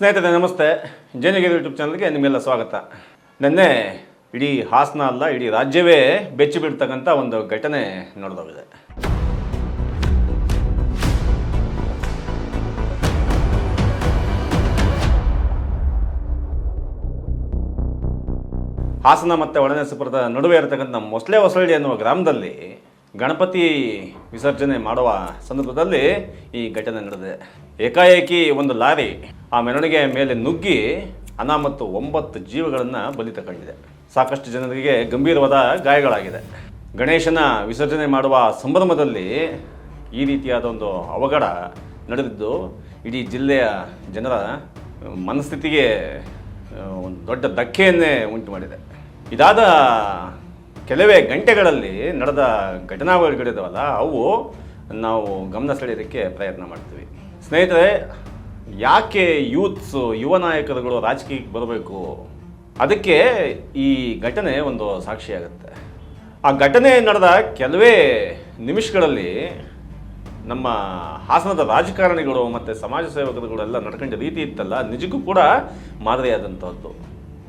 ಸ್ನೇಹಿತರೆ, ನಮಸ್ತೆ. ಜೇನಿಗೆರೆ ಯೂಟ್ಯೂಬ್ ಚಾನಲ್ಗೆ ನಿಮಗೆಲ್ಲ ಸ್ವಾಗತ. ನಿನ್ನೆ ಇಡೀ ಹಾಸನ ಅಲ್ಲ, ಇಡೀ ರಾಜ್ಯವೇ ಬೆಚ್ಚಿ ಬೀಳ್ತಕ್ಕಂಥ ಒಂದು ಘಟನೆ ನಡೆದೋಗಿದೆ. ಹಾಸನ ಮತ್ತು ಒಡನೆಸಪುರದ ನಡುವೆ ಇರತಕ್ಕಂಥ ಮೊಸಳೆ ಹೊಸಳ್ಳಿ ಅನ್ನುವ ಗ್ರಾಮದಲ್ಲಿ ಗಣಪತಿ ವಿಸರ್ಜನೆ ಮಾಡುವ ಸಂದರ್ಭದಲ್ಲಿ ಈ ಘಟನೆ ನಡೆದಿದೆ. ಏಕಾಏಕಿ ಒಂದು ಲಾರಿ ಆ ಮೆರವಣಿಗೆ ಮೇಲೆ ನುಗ್ಗಿ ಅನಾಮತ್ತು ಒಂಬತ್ತು ಜೀವಗಳನ್ನು ಬಲಿ ತಗೊಂಡಿದೆ. ಸಾಕಷ್ಟು ಜನರಿಗೆ ಗಂಭೀರವಾದ ಗಾಯಗಳಾಗಿದೆ. ಗಣೇಶನ ವಿಸರ್ಜನೆ ಮಾಡುವ ಸಂಭ್ರಮದಲ್ಲಿ ಈ ರೀತಿಯಾದ ಒಂದು ಅವಘಡ ನಡೆದಿದ್ದು, ಇಡೀ ಜಿಲ್ಲೆಯ ಜನರ ಮನಸ್ಥಿತಿಗೆ ಒಂದು ದೊಡ್ಡ ಧಕ್ಕೆಯನ್ನೇ ಉಂಟು ಮಾಡಿದೆ. ಇದಾದ ಕೆಲವೇ ಗಂಟೆಗಳಲ್ಲಿ ನಡೆದ ಘಟನಾವಳಿಗಳಿದಾವಲ್ಲ, ಅವು ನಾವು ಗಮನ ಸೆಳೆಯೋದಕ್ಕೆ ಪ್ರಯತ್ನ ಮಾಡ್ತೀವಿ. ಸ್ನೇಹಿತರೆ, ಯಾಕೆ ಯೂತ್ಸು, ಯುವ ನಾಯಕರುಗಳು ರಾಜಕೀಯಕ್ಕೆ ಬರಬೇಕು? ಅದಕ್ಕೆ ಈ ಘಟನೆ ಒಂದು ಸಾಕ್ಷಿಯಾಗುತ್ತೆ. ಆ ಘಟನೆ ನಡೆದ ಕೆಲವೇ ನಿಮಿಷಗಳಲ್ಲಿ ನಮ್ಮ ಹಾಸನದ ರಾಜಕಾರಣಿಗಳು ಮತ್ತು ಸಮಾಜ ಸೇವಕರುಗಳೆಲ್ಲ ನಡ್ಕೊಂಡ ರೀತಿ ಇತ್ತಲ್ಲ, ನಿಜಕ್ಕೂ ಕೂಡ ಮಾದರಿಯಾದಂಥದ್ದು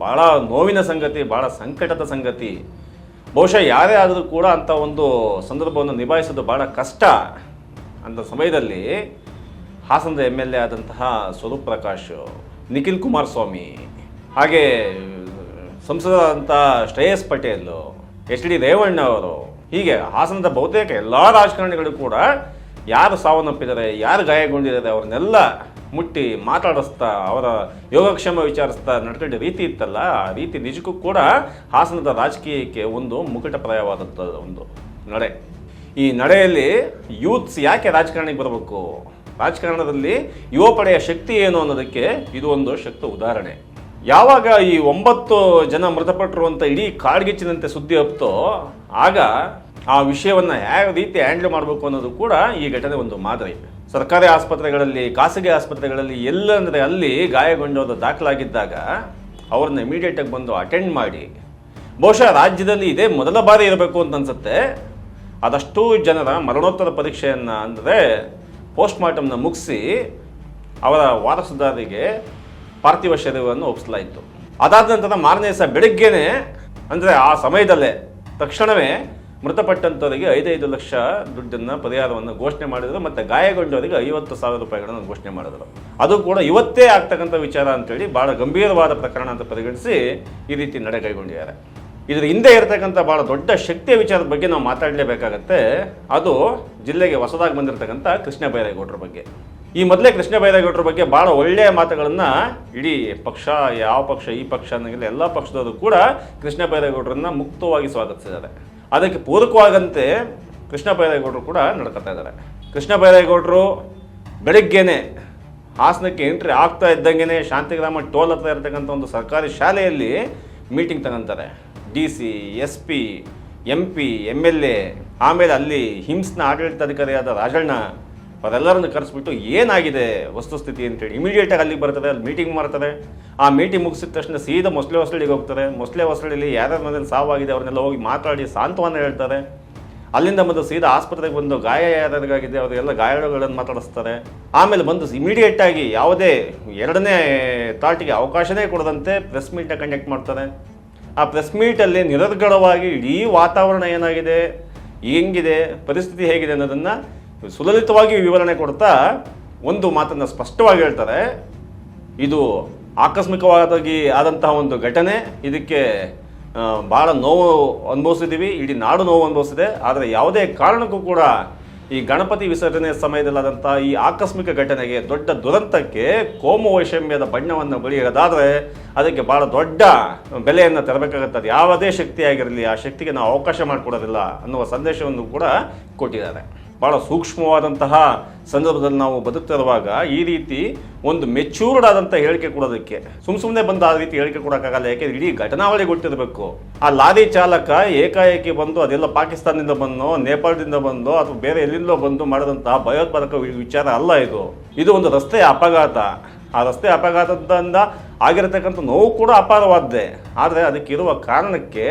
ಭಾಳ ನೋವಿನ ಸಂಗತಿ ಭಾಳ ಸಂಕಟದ ಸಂಗತಿ. ಬಹುಶಃ ಯಾರೇ ಆದರೂ ಕೂಡ ಅಂಥ ಒಂದು ಸಂದರ್ಭವನ್ನು ನಿಭಾಯಿಸೋದು ಭಾಳ ಕಷ್ಟ ಅಂತ ಸಮಯದಲ್ಲಿ ಹಾಸನದ ಎಂ ಎಲ್ ಎ ಆದಂತಹ ಸ್ವರೂಪ್ ಪ್ರಕಾಶ್, ನಿಖಿಲ್ ಕುಮಾರಸ್ವಾಮಿ, ಹಾಗೆ ಸಂಸದರಾದಂಥ ಶ್ರೇಯಸ್ ಪಟೇಲ್, ಎಚ್ ಡಿ ರೇವಣ್ಣ ಅವರು, ಹೀಗೆ ಹಾಸನದ ಬಹುತೇಕ ಎಲ್ಲ ರಾಜಕಾರಣಿಗಳು ಕೂಡ ಯಾರು ಸಾವನ್ನಪ್ಪಿದ್ದಾರೆ, ಯಾರು ಗಾಯಗೊಂಡಿದ್ದಾರೆ ಅವ್ರನ್ನೆಲ್ಲ ಮುಟ್ಟಿ ಮಾತಾಡಿಸ್ತಾ, ಅವರ ಯೋಗಕ್ಷೇಮ ವಿಚಾರಿಸ್ತಾ ನಡ್ಕೊಂಡ ರೀತಿ ಇತ್ತಲ್ಲ, ಆ ರೀತಿ ನಿಜಕ್ಕೂ ಕೂಡ ಹಾಸನದ ರಾಜಕೀಯಕ್ಕೆ ಒಂದು ಮುಕುಟಪ್ರಾಯವಾದಂಥ ಒಂದು ನಡೆ. ಈ ನಡೆಯಲ್ಲಿ ಯೂತ್ಸ್ ಯಾಕೆ ರಾಜಕಾರಣಿಗೆ ಬರಬೇಕು? ರಾಜಕಾರಣದಲ್ಲಿ ಯುವ ಪಡೆಯ ಶಕ್ತಿ ಏನು ಅನ್ನೋದಕ್ಕೆ ಇದು ಒಂದು ಶಕ್ತ ಉದಾಹರಣೆ. ಯಾವಾಗ ಈ ಒಂಬತ್ತು ಜನ ಮೃತಪಟ್ಟರು ಅಂತ ಇಡೀ ಕಾಡ್ಗಿಚ್ಚಿನಂತೆ ಸುದ್ದಿ ಹಬ್ತೋ, ಆಗ ಆ ವಿಷಯವನ್ನು ಯಾವ ರೀತಿ ಹ್ಯಾಂಡಲ್ ಮಾಡಬೇಕು ಅನ್ನೋದು ಕೂಡ ಈ ಘಟನೆ ಒಂದು ಮಾದರಿ. ಸರ್ಕಾರಿ ಆಸ್ಪತ್ರೆಗಳಲ್ಲಿ, ಖಾಸಗಿ ಆಸ್ಪತ್ರೆಗಳಲ್ಲಿ, ಎಲ್ಲಂದರೆ ಅಲ್ಲಿ ಗಾಯಗೊಂಡವರು ದಾಖಲಾಗಿದ್ದಾಗ ಅವ್ರನ್ನ ಇಮಿಡಿಯೇಟಾಗಿ ಬಂದು ಅಟೆಂಡ್ ಮಾಡಿ. ಬಹುಶಃ ರಾಜ್ಯದಲ್ಲಿ ಇದೇ ಮೊದಲ ಬಾರಿ ಇರಬೇಕು ಅಂತ ಅನ್ಸುತ್ತೆ. ಅದಷ್ಟು ಜನರ ಮರಣೋತ್ತರ ಪರೀಕ್ಷೆಯನ್ನು ಅಂದರೆ ಪೋಸ್ಟ್ ಮಾರ್ಟಮ್ನ ಮುಗಿಸಿ ಅವರ ವಾರಸುದಾರರಿಗೆ ಪಾರ್ಥಿವ ಶರೀರವನ್ನು ಒಪ್ಪಿಸಲಾಯಿತು ಅದಾದ ನಂತರ ಮಾರನೇ ದಿವಸ ಬೆಳಗ್ಗೆನೇ ಅಂದರೆ ಆ ಸಮಯದಲ್ಲೇ, ತಕ್ಷಣವೇ ಮೃತಪಟ್ಟಂಥವರಿಗೆ ಐದೈದು ಲಕ್ಷ ದುಡ್ಡನ್ನು ಪರಿಹಾರವನ್ನು ಘೋಷಣೆ ಮಾಡಿದರು ಮತ್ತು ಗಾಯಗೊಂಡವರಿಗೆ ಐವತ್ತು ಸಾವಿರ ರೂಪಾಯಿಗಳನ್ನು ಘೋಷಣೆ ಮಾಡಿದರು. ಅದು ಕೂಡ ಇವತ್ತೇ ಆಗ್ತಕ್ಕಂಥ ವಿಚಾರ ಅಂತೇಳಿ ಭಾಳ ಗಂಭೀರವಾದ ಪ್ರಕರಣ ಅಂತ ಪರಿಗಣಿಸಿ ಈ ರೀತಿ ನಡೆ ಕೈಗೊಂಡಿದ್ದಾರೆ ಇದರ ಹಿಂದೆ ಇರತಕ್ಕಂಥ ಭಾಳ ದೊಡ್ಡ ಶಕ್ತಿಯ ವಿಚಾರದ ಬಗ್ಗೆ ನಾವು ಮಾತಾಡಲೇಬೇಕಾಗತ್ತೆ. ಅದು ಜಿಲ್ಲೆಗೆ ಹೊಸದಾಗಿ ಬಂದಿರತಕ್ಕಂಥ ಕೃಷ್ಣ ಬೈರೇಗೌಡರ ಬಗ್ಗೆ. ಈ ಮೊದಲೇ ಕೃಷ್ಣ ಬೈರೇಗೌಡರ ಬಗ್ಗೆ ಭಾಳ ಒಳ್ಳೆಯ ಮಾತುಗಳನ್ನು ಇಡೀ ಪಕ್ಷ, ಯಾವ ಪಕ್ಷ, ಈ ಪಕ್ಷ ಅನ್ನೋಂಗಿಲ್ಲ, ಎಲ್ಲ ಪಕ್ಷದವರು ಕೂಡ ಕೃಷ್ಣ ಬೈರೇಗೌಡರನ್ನ ಮುಕ್ತವಾಗಿ ಸ್ವಾಗತಿಸಿದ್ದಾರೆ. ಅದಕ್ಕೆ ಪೂರಕವಾದಂತೆ ಕೃಷ್ಣ ಬೈರೇಗೌಡರು ಕೂಡ ನಡ್ಕೊತಾ ಇದ್ದಾರೆ. ಕೃಷ್ಣ ಬೈರೇಗೌಡರು ಬೆಳಿಗ್ಗೆನೆ ಹಾಸನಕ್ಕೆ ಎಂಟ್ರಿ ಆಗ್ತಾ ಇದ್ದಂಗೆ ಶಾಂತಿಗ್ರಾಮ ಟೋಲ್ ಹತ್ರ ಇರತಕ್ಕಂಥ ಒಂದು ಸರ್ಕಾರಿ ಶಾಲೆಯಲ್ಲಿ ಮೀಟಿಂಗ್ ತಗೊಂತಾರೆ. D C S P M P M L A ಆಮೇಲೆ ಅಲ್ಲಿ ಹಿಮ್ಸ್ನ ಆಡಳಿತಾಧಿಕಾರಿಯಾದ ರಾಜಣ್ಣ ಅವರೆಲ್ಲರನ್ನು ಕರೆಸ್ಬಿಟ್ಟು ಏನಾಗಿದೆ ವಸ್ತುಸ್ಥಿತಿ ಅಂತೇಳಿ. ಇಮಿಡಿಯೇಟಾಗಿ ಅಲ್ಲಿಗೆ ಬರ್ತದೆ, ಅಲ್ಲಿ ಮೀಟಿಂಗ್ ಮಾಡ್ತಾರೆ ಆ ಮೀಟಿಂಗ್ ಮುಗಿಸಿದ ತಕ್ಷಣ ಸೀದಾ ಮೊಸಳೆ ಹೊಸಳಿಗೆ ಹೋಗ್ತಾರೆ ಮೊಸಳೆ ಹೊಸಳಿಲಿ ಯಾರ್ಯಾರ ಮನೇಲಿ ಸಾವಾಗಿದೆ ಅವ್ರನ್ನೆಲ್ಲ ಹೋಗಿ ಮಾತಾಡಿ ಸಾಂತ್ವನ ಹೇಳ್ತಾರೆ. ಅಲ್ಲಿಂದ ಬಂದು ಸೀದಾ ಆಸ್ಪತ್ರೆಗೆ ಬಂದು ಗಾಯ ಯಾರ್ಯಾರಿಗಾಗಿದೆ ಅವರಿಗೆಲ್ಲ ಗಾಯಗಳನ್ನು ಮಾತಾಡಿಸ್ತಾರೆ. ಆಮೇಲೆ ಬಂದು ಇಮಿಡಿಯೇಟ್ ಆಗಿ ಯಾವುದೇ ಎರಡನೇ ತಾಟಿಗೆ ಅವಕಾಶನೇ ಕೊಡದಂತೆ ಪ್ರೆಸ್ ಮೀಟ್ನ ಕಂಡಕ್ಟ್ ಮಾಡ್ತಾರೆ. ಆ ಪ್ರೆಸ್ ಮೀಟಲ್ಲಿ ನಿರರ್ಗಳವಾಗಿ ಇಡೀ ವಾತಾವರಣ ಏನಾಗಿದೆ, ಹೆಂಗಿದೆ, ಪರಿಸ್ಥಿತಿ ಹೇಗಿದೆ ಅನ್ನೋದನ್ನು ಸುಲಲಿತವಾಗಿ ವಿವರಣೆ ಕೊಡ್ತಾ ಒಂದು ಮಾತನ್ನು ಸ್ಪಷ್ಟವಾಗಿ ಹೇಳ್ತಾರೆ. ಇದು ಆಕಸ್ಮಿಕವಾಗಿ ಆದಂತಹ ಒಂದು ಘಟನೆ. ಇದಕ್ಕೆ ಭಾಳ ನೋವು ಅನುಭವಿಸಿದ್ದೀವಿ. ಇಡೀ ನಾಡು ನೋವು ಅನುಭವಿಸಿದೆ. ಆದರೆ ಯಾವುದೇ ಕಾರಣಕ್ಕೂ ಕೂಡ ಈ ಗಣಪತಿ ವಿಸರ್ಜನೆ ಸಮಯದಲ್ಲಾದಂಥ ಈ ಆಕಸ್ಮಿಕ ಘಟನೆಗೆ, ದೊಡ್ಡ ದುರಂತಕ್ಕೆ ಕೋಮು ವೈಷಮ್ಯದ ಬಣ್ಣವನ್ನು ಬಳಿಯೋದಾದರೆ ಅದಕ್ಕೆ ಭಾಳ ದೊಡ್ಡ ಬೆಲೆಯನ್ನು ತರಬೇಕಾಗುತ್ತದೆ. ಯಾವುದೇ ಶಕ್ತಿಯಾಗಿರಲಿ ಆ ಶಕ್ತಿಗೆ ನಾವು ಅವಕಾಶ ಮಾಡಿಕೊಡೋದಿಲ್ಲ ಅನ್ನುವ ಸಂದೇಶವನ್ನು ಕೂಡ ಕೊಟ್ಟಿದ್ದಾರೆ. ಭಾಳ ಸೂಕ್ಷ್ಮವಾದಂತಹ ಸಂದರ್ಭದಲ್ಲಿ ನಾವು ಬದುಕ್ತಿರುವಾಗ ಈ ರೀತಿ ಒಂದು ಮೆಚ್ಯೂರ್ಡ್ ಆದಂಥ ಹೇಳಿಕೆ ಕೊಡೋದಕ್ಕೆ, ಸುಮ್ ಸುಮ್ಮನೆ ಬಂದು ಆ ರೀತಿ ಹೇಳಿಕೆ ಕೊಡೋಕ್ಕಾಗಲ್ಲ, ಯಾಕೆಂದ್ರೆ ಇಡೀ ಘಟನಾವಳಿ ಗೊತ್ತಿರಬೇಕು. ಆ ಲಾರಿ ಚಾಲಕ ಏಕಾಏಕಿ ಬಂದು ಅದೆಲ್ಲ ಪಾಕಿಸ್ತಾನದಿಂದ ಬಂದು, ನೇಪಾಳದಿಂದ ಬಂದು, ಅಥವಾ ಬೇರೆ ಎಲ್ಲಿಂದಲೋ ಬಂದು ಮಾಡಿದಂತಹ ಭಯೋತ್ಪಾದಕ ವಿಚಾರ ಅಲ್ಲ ಇದು. ಇದು ಒಂದು ರಸ್ತೆ ಅಪಘಾತ. ಆ ರಸ್ತೆ ಅಪಘಾತದಿಂದ ಆಗಿರತಕ್ಕಂಥ ನೋವು ಕೂಡ ಅಪಾರವಾದ್ದೆ. ಆದರೆ ಅದಕ್ಕಿರುವ ಕಾರಣಕ್ಕೆ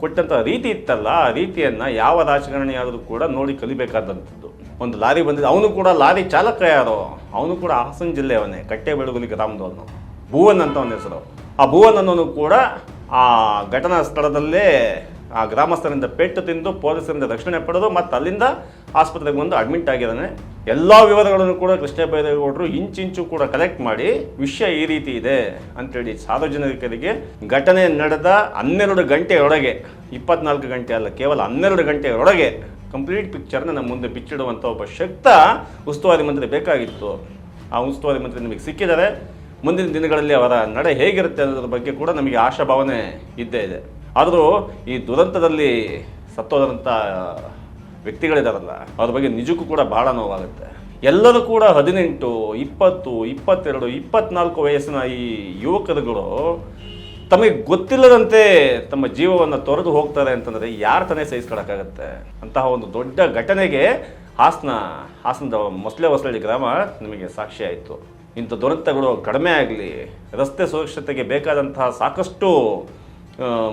ಕೊಟ್ಟಂಥ ರೀತಿ ಇತ್ತಲ್ಲ, ಆ ರೀತಿಯನ್ನು ಯಾವ ರಾಜಕಾರಣಿಯಾದರೂ ಕೂಡ ನೋಡಿ ಕಲಿಬೇಕಾದಂಥದ್ದು. ಒಂದು ಲಾರಿ ಬಂದಿದ್ದು ಅವನು ಕೂಡ ಲಾರಿ ಚಾಲಕ ಯಾರೋ? ಅವನು ಕೂಡ ಹಾಸನ ಜಿಲ್ಲೆಯವನೇ ಕಟ್ಟೆ ಬೆಳಗುಲಿ ಗ್ರಾಮದವನು ಭುವನ್ ಅಂತ ಅವನ ಹೆಸರು. ಆ ಭುವನ್ ಅನ್ನೋನು ಕೂಡ ಆ ಘಟನಾ ಸ್ಥಳದಲ್ಲೇ ಆ ಗ್ರಾಮಸ್ಥರಿಂದ ಪೆಟ್ಟು ತಿಂದು ಪೊಲೀಸರಿಂದ ರಕ್ಷಣೆ ಪಡೆದು ಮತ್ತು ಅಲ್ಲಿಂದ ಆಸ್ಪತ್ರೆಗೆ ಬಂದು ಅಡ್ಮಿಟ್ ಆಗಿದ್ದಾನೆ. ಎಲ್ಲ ವಿವರಗಳನ್ನು ಕೂಡ ಕೃಷ್ಣ ಬೈರೇಗೌಡರು ಇಂಚಿಂಚು ಕೂಡ ಕಲೆಕ್ಟ್ ಮಾಡಿ ವಿಷಯ ಈ ರೀತಿ ಇದೆ ಅಂತೇಳಿ ಸಾರ್ವಜನಿಕರಿಗೆ ಘಟನೆ ನಡೆದ ಹನ್ನೆರಡು ಗಂಟೆಯೊಳಗೆ, ಇಪ್ಪತ್ನಾಲ್ಕು ಗಂಟೆ ಅಲ್ಲ, ಕೇವಲ ಹನ್ನೆರಡು ಗಂಟೆಯೊಳಗೆ ಕಂಪ್ಲೀಟ್ ಪಿಕ್ಚರ್ನ ನಮ್ಮ ಮುಂದೆ ಬಿಚ್ಚಿಡುವಂಥ ಒಬ್ಬ ಶಕ್ತ ಉಸ್ತುವಾರಿ ಮಂತ್ರಿ ಬೇಕಾಗಿತ್ತು. ಆ ಉಸ್ತುವಾರಿ ಮಂತ್ರಿ ನಿಮಗೆ ಸಿಕ್ಕಿದ್ದಾರೆ ಮುಂದಿನ ದಿನಗಳಲ್ಲಿ ಅವರ ನಡೆ ಹೇಗಿರುತ್ತೆ ಅನ್ನೋದ್ರ ಬಗ್ಗೆ ಕೂಡ ನಮಗೆ ಆಶಾಭಾವನೆ ಇದ್ದೇ ಇದೆ. ಆದರೂ ಈ ದುರಂತದಲ್ಲಿ ಸತ್ತೋದಂಥ ವ್ಯಕ್ತಿಗಳಿದಾರಲ್ಲ, ಅವ್ರ ಬಗ್ಗೆ ನಿಜಕ್ಕೂ ಕೂಡ ಬಹಳ ನೋವಾಗುತ್ತೆ. ಎಲ್ಲರೂ ಕೂಡ ಹದಿನೆಂಟು, ಇಪ್ಪತ್ತು, ಇಪ್ಪತ್ತೆರಡು, ಇಪ್ಪತ್ನಾಲ್ಕು ವಯಸ್ಸಿನ ಈ ಯುವಕರುಗಳು ತಮಗೆ ಗೊತ್ತಿಲ್ಲದಂತೆ ತಮ್ಮ ಜೀವವನ್ನು ತೊರೆದು ಹೋಗ್ತಾರೆ ಅಂತಂದರೆ ಯಾರು ತಾನೇ ಸಹಿಸ್ಕೊಳಕ್ಕಾಗತ್ತೆ? ಅಂತಹ ಒಂದು ದೊಡ್ಡ ಘಟನೆಗೆ ಹಾಸನ, ಹಾಸನದ ಮೊಸಳೆ ಹೊಸಳ್ಳಿ ಗ್ರಾಮ ನಿಮಗೆ ಸಾಕ್ಷಿ ಆಯಿತು. ಇಂಥ ದುರಂತಗಳು ಕಡಿಮೆ ಆಗಲಿ, ರಸ್ತೆ ಸುರಕ್ಷತೆಗೆ ಬೇಕಾದಂತಹ ಸಾಕಷ್ಟು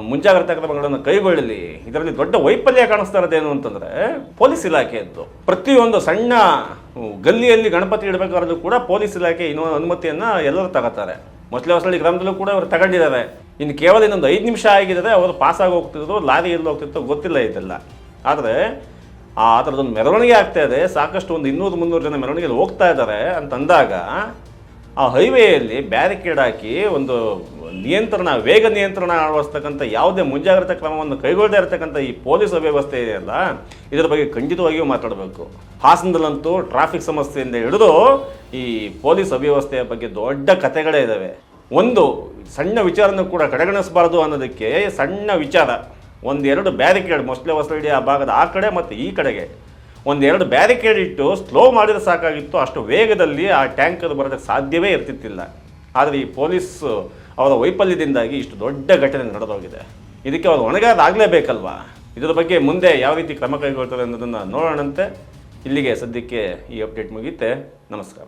ಮುಂಜಾಗ್ರತಾ ಕ್ರಮಗಳನ್ನು ಕೈಗೊಳ್ಳಲಿ ಇದರಲ್ಲಿ ದೊಡ್ಡ ವೈಫಲ್ಯ ಕಾಣಿಸ್ತಾ ಇರೋದೇನು ಅಂತಂದರೆ, ಪೊಲೀಸ್ ಇಲಾಖೆಯದ್ದು ಪ್ರತಿಯೊಂದು ಸಣ್ಣ ಗಲ್ಲಿಯಲ್ಲಿ ಗಣಪತಿ ಇಡಬೇಕಾದ್ರೂ ಕೂಡ ಪೊಲೀಸ್ ಇಲಾಖೆ ಇನ್ನೂ ಅನುಮತಿಯನ್ನು ಎಲ್ಲರೂ ತಗೋತಾರೆ. ಮೊಸಳೆ ಗ್ರಾಮದಲ್ಲೂ ಕೂಡ ಅವರು ತಗೊಂಡಿದ್ದಾರೆ. ಇನ್ನು ಕೇವಲ ಇನ್ನೊಂದು ಐದು ನಿಮಿಷ ಆಗಿದ್ದಾರೆ ಅವರು ಪಾಸಾಗಿ ಹೋಗ್ತಿದ್ರು ಲಾರಿ ಎಲ್ಲಿ ಹೋಗ್ತಿತ್ತು ಗೊತ್ತಿಲ್ಲ ಇದೆಲ್ಲ. ಆದರೆ ಆ ಥರದೊಂದು ಮೆರವಣಿಗೆ ಆಗ್ತಾ ಇದೆ. ಸಾಕಷ್ಟು ಒಂದು ಇನ್ನೂರು ಮುನ್ನೂರು ಜನ ಮೆರವಣಿಗೆಯಲ್ಲಿ ಹೋಗ್ತಾ ಇದ್ದಾರೆ ಅಂತ ಅಂದಾಗ ಆ ಹೈವೇಯಲ್ಲಿ ಬ್ಯಾರಿಕೇಡ್ ಹಾಕಿ ಒಂದು ನಿಯಂತ್ರಣ, ವೇಗ ನಿಯಂತ್ರಣ ಅಳವಡಿಸ್ತಕ್ಕಂಥ ಯಾವುದೇ ಮುಂಜಾಗ್ರತಾ ಕ್ರಮವನ್ನು ಕೈಗೊಳ್ಳದೇ ಇರತಕ್ಕಂಥ ಈ ಪೊಲೀಸ್ ವ್ಯವಸ್ಥೆ ಇದೆಯಲ್ಲ ಇದರ ಬಗ್ಗೆ ಖಂಡಿತವಾಗಿಯೂ ಮಾತಾಡಬೇಕು. ಹಾಸನದಲ್ಲಂತೂ ಟ್ರಾಫಿಕ್ ಸಮಸ್ಯೆಯಿಂದ ಹಿಡಿದು ಈ ಪೊಲೀಸ್ ಅವ್ಯವಸ್ಥೆಯ ಬಗ್ಗೆ ದೊಡ್ಡ ಕಥೆಗಳೇ ಇದ್ದಾವೆ ಒಂದು, ಸಣ್ಣ ವಿಚಾರನೂ ಕೂಡ ಕಡೆಗಣಿಸಬಾರದು ಅನ್ನೋದಕ್ಕೆ ಸಣ್ಣ ವಿಚಾರ. ಒಂದೆರಡು ಬ್ಯಾರಿಕೇಡ್ ಮೊಸಳೆ ಹೊಸಳ್ಳಿ ಆ ಭಾಗದ ಆ ಕಡೆ ಮತ್ತು ಈ ಕಡೆಗೆ. ಒಂದೆರಡು ಬ್ಯಾರಿಕೇಡ್ ಇಟ್ಟು ಸ್ಲೋ ಮಾಡಿದ್ರೆ ಸಾಕಾಗಿತ್ತು. ಅಷ್ಟು ವೇಗದಲ್ಲಿ ಆ ಟ್ಯಾಂಕರ್ ಬರೋದಕ್ಕೆ ಸಾಧ್ಯವೇ ಇರ್ತಿತ್ತಿಲ್ಲ. ಆದರೆ ಈ ಪೊಲೀಸ್, ಅವರ ವೈಫಲ್ಯದಿಂದಾಗಿ ಇಷ್ಟು ದೊಡ್ಡ ಘಟನೆ ನಡೆದೋಗಿದೆ. ಇದಕ್ಕೆ ಅವರು ಒಣಗಾದಾಗಲೇಬೇಕಲ್ವಾ? ಇದರ ಬಗ್ಗೆ ಮುಂದೆ ಯಾವ ರೀತಿ ಕ್ರಮ ಕೈಗೊಳ್ತಾರೆ ಅನ್ನೋದನ್ನು ನೋಡೋಣಂತೆ. ಇಲ್ಲಿಗೆ ಸದ್ಯಕ್ಕೆ ಈ ಅಪ್ಡೇಟ್ ಮುಗಿಯುತ್ತೆ. ನಮಸ್ಕಾರ.